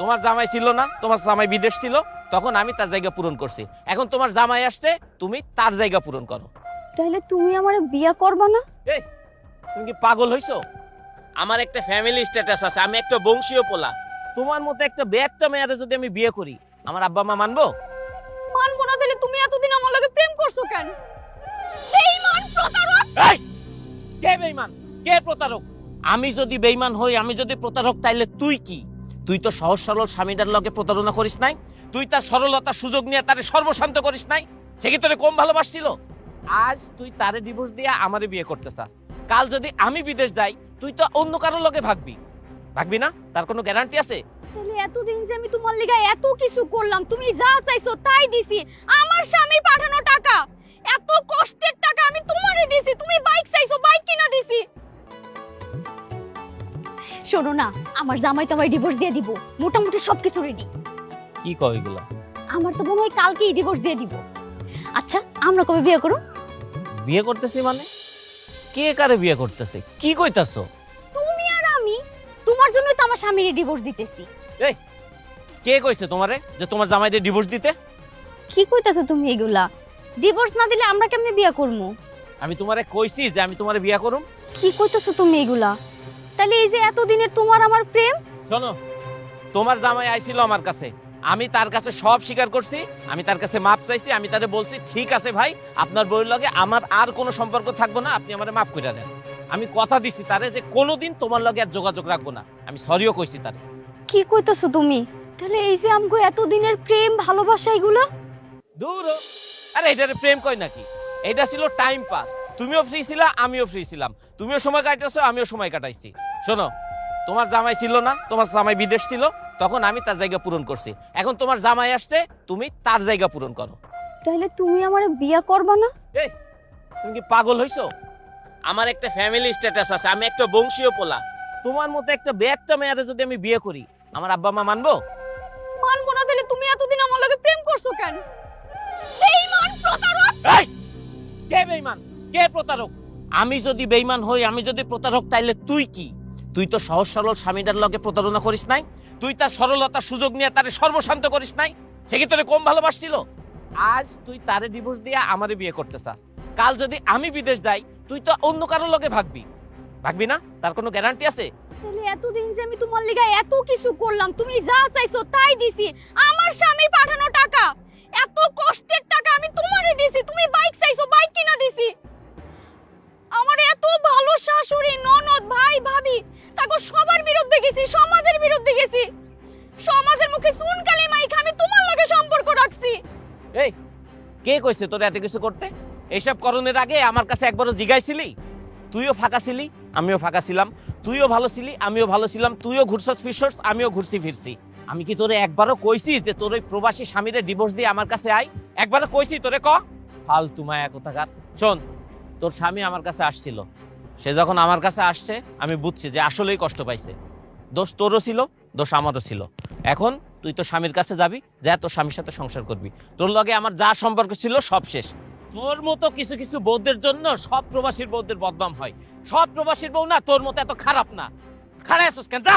তোমার জামাই ছিল না তোমার জামাই বিদেশ ছিল তখন আমি তার জায়গা পূরণ করছি। এখন তোমার জামাই আসছে তুমি তার জায়গা পূরণ করো। তাহলে তুমি আমার বিয়া করবা না? এই তুমি কি পাগল হইছো? আমার একটা ফ্যামিলি স্ট্যাটাস আছে আমি একটা বংশীয় পোলা। তোমার মতো একটা ব্যক্ত মেয়ারে যদি আমি বিয়ে করি আমার আব্বা মা মানবো? মানবো না তাহলে তুমি এতদিন আমার লগে প্রেম করছ কেন? বেঈমান প্রতারক! এই কে বেইমান কে প্রতারক? আমি যদি বেইমান হই আমি যদি প্রতারক তাইলে তুই কি? তুই তো সহজ সরল স্বামীটার লগে প্রতারণা করিস নাই। তুই তার সরলতা সুযোগ নিয়ে তারে সর্বশান্ত করিস নাই। সে কি তোরে কম ভালোবাসছিল? আজ তুই তারে ডিভোর্স দিয়ে আমারে বিয়ে করতে চাস। কাল যদি আমি বিদেশ যাই, তুই তো অন্য কারোর লগে ভাগবি। ভাগবি না? তার কোনো গ্যারান্টি আছে? তাহলে এতদিন যে আমি তোমার লিগা এত কিছু করলাম, তুমি যা চাইছো তাই দিছি। আমার স্বামী পাঠানো টাকা। এত কষ্টের টাকা আমি তোমারে শোনো না আমার জামাই তো আমার ডিভোর্স দিয়ে দিব। মোটামুটি সবকিছু রেডি কি কয় এগুলা? আমার তো মনে হয় কালকেই ডিভোর্স দিয়ে দিব। আচ্ছা আমরা কবে বিয়ে করব বিয়ে করতেছি মানে? কে কারে বিয়ে করতেছে? কি কইতাছো? তুমি আর আমি তোমার জন্যই তো আমার স্বামীর ডিভোর্স দিতেছি। এই কে কইছে তোমারে যে তোমার জামাইদের ডিভোর্স দিতে? কি কইতাছো তুমি এগুলা? ডিভোর্স না দিলে আমরা কেমনে বিয়ে করব আমি তোমারে কইছি যে আমি তোমারে বিয়ে করুম। কি কইতাছো তুমি এগুলা? তাহলে এই যে এতদিনের তোমার আমার প্রেম? শোনো তোমার জামাই আইছিল আমার কাছে। আমি তার কাছে সব স্বীকার করছি আমি তার কাছে মাপ চাইছি আমি তারে বলছি ঠিক আছে ভাই আপনার বউয়ের লগে আমার আর কোনো সম্পর্ক থাকব না আপনি আমারে মাফ করে দেন। আমি কথা দিছি তারে যে কোনোদিন তোমার লগে আর যোগাযোগ রাখব না। আমি সরিও কইছি তারে। কি কইতাছো তুমি? তাহলে এই যে আমগো এতদিনের প্রেম ভালোবাসা এগুলা? দূর হ। আরে এটারে প্রেম কই নাকি? এটা ছিল টাইম পাস তুমিও ফ্রি ছিলা আমিও ফ্রি ছিলাম। তুমিও সময় কাটাইছো আমিও সময় কাটাইছি। শোনো তোমার জামাই ছিল না তোমার জামাই বিদেশ ছিল তখন আমি তার জায়গা পূরণ করছি। এখন তোমার জামাই আসছে তুমি তার জায়গা পূরণ করো। তাহলে তুমি আমার বিয়া করবা না? এই তুমি কি পাগল হইছো? আমার একটা ফ্যামিলি স্ট্যাটাস আছে আমি একটা বংশীয় পোলা। তোমার মতো একটা ব্যক্ত মেয়ারে যদি আমি বিয়ে করি আমার আব্বা মা মানবো? মানবো না তাহলে তুমি এতদিন আমার লগে প্রেম করছ কেন? বেঈমান প্রতারক! এই কে বেইমান? কে প্রতারক? আমি যদি বেইমান হই আমি যদি প্রতারক তাইলে তুই কি? তুই তো সহজ সরল স্বামীটার লগে প্রতারণা করিস নাই। তুই তার সরলতা সুযোগ নিয়ে তারে সর্বশান্ত করিস নাই। সে কি তোরে কম ভালোবাসছিল? আজ তুই তারে ডিভোর্স দিয়ে আমারে বিয়ে করতে চাস। কাল যদি আমি বিদেশ যাই, তুই তো অন্য কারোর লগে ভাগবি। ভাগবি না? তার কোনো গ্যারান্টি আছে? তাহলে এতদিন যে আমি তোমার লিগা এত কিছু করলাম, তুমি যা চাইছো তাই দিছি। আমার স্বামী পাঠানো টাকা, এত কষ্টের টাকা আমি তোমারে দিছি। তুমি বাইক চাইছো বাইক কিনা দিছি। আমার এত ভালো শাশুড়ি, ননদ, ভাই, ভাবি তাকে সবার বিরুদ্ধে গেছি, সমাজের বিরুদ্ধে গেছি। সমাজের মুখে চুনকালি মাইক আমি তোমার লগে সম্পর্ক রাখছি। এই, কে কইছে তোর এত কিছু করতে? এইসব করণের আগে আমার কাছে একবারও জিগাইছিলি? তুইও ফাঁকা ছিলি, আমিও ফাঁকা ছিলাম। তুইও ভালো ছিলি, আমিও ভালো ছিলাম। তুইও ঘুরছস, ফিরছস, আমিও ঘুরছি, ফিরছি। আমি কি তোরে একবারও কইছি যে তোর ওই প্রবাসী স্বামীরে ডিভোর্স দিয়ে আমার কাছে আই একবারও কইছি তোরে ক? ফালতু মায়া কোথাকার। শোন, তোর স্বামী আমার কাছে আসছিল। সে যখন আমার কাছে আসছে, আমি বুঝছি যে আসলেই কষ্ট পাইছে। দোষ তোরও ছিল, দোষ আমারও ছিল। এখন তুই তো স্বামীর কাছে যাবি, যা তোর স্বামীর সাথে সংসার করবি। তোর লগে আমার যা সম্পর্ক ছিল, সব শেষ। তোর মতো কিছু কিছু বৌদ্ধের জন্য সব প্রবাসীর বৌদ্ধের বদনাম হয়। সব প্রবাসীর বউ না তোর মতো এত খারাপ না। খারাপ আছিস কেন? যা!